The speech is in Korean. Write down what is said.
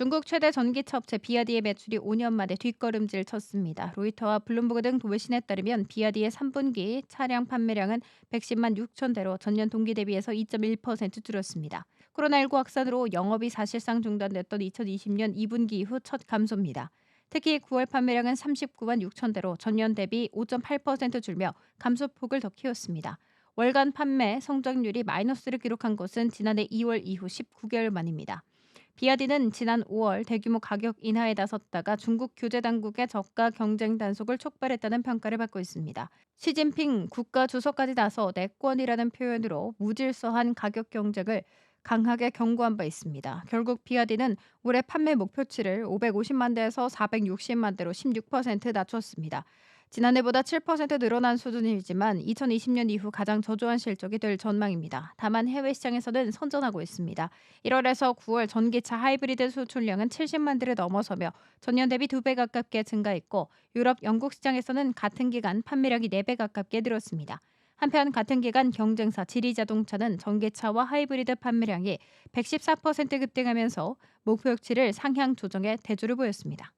중국 최대 전기차 업체 비아디의 매출이 5년 만에 뒷걸음질 쳤습니다. 로이터와 블룸버그 등 도매신에 따르면 비아디의 3분기 차량 판매량은 110만 6천 대로 전년 동기 대비해서 2.1% 줄었습니다. 코로나19 확산으로 영업이 사실상 중단됐던 2020년 2분기 이후 첫 감소입니다. 특히 9월 판매량은 39만 6천 대로 전년 대비 5.8% 줄며 감소폭을 더 키웠습니다. 월간 판매 성장률이 마이너스를 기록한 것은 지난해 2월 이후 19개월 만입니다. 비아디는 지난 5월 대규모 가격 인하에 나섰다가 중국 규제 당국의 저가 경쟁 단속을 촉발했다는 평가를 받고 있습니다. 시진핑 국가 주석까지 나서 내권이라는 표현으로 무질서한 가격 경쟁을 강하게 경고한 바 있습니다. 결국 비아디는 올해 판매 목표치를 550만 대에서 460만 대로 16% 낮췄습니다. 지난해보다 7% 늘어난 수준이지만 2020년 이후 가장 저조한 실적이 될 전망입니다. 다만 해외 시장에서는 선전하고 있습니다. 1월에서 9월 전기차 하이브리드 수출량은 70만 대를 넘어서며 전년 대비 2배 가깝게 증가했고 유럽, 영국 시장에서는 같은 기간 판매량이 4배 가깝게 늘었습니다. 한편 같은 기간 경쟁사 지리자동차는 전기차와 하이브리드 판매량이 114% 급등하면서 목표치를 상향 조정해 대조를 보였습니다.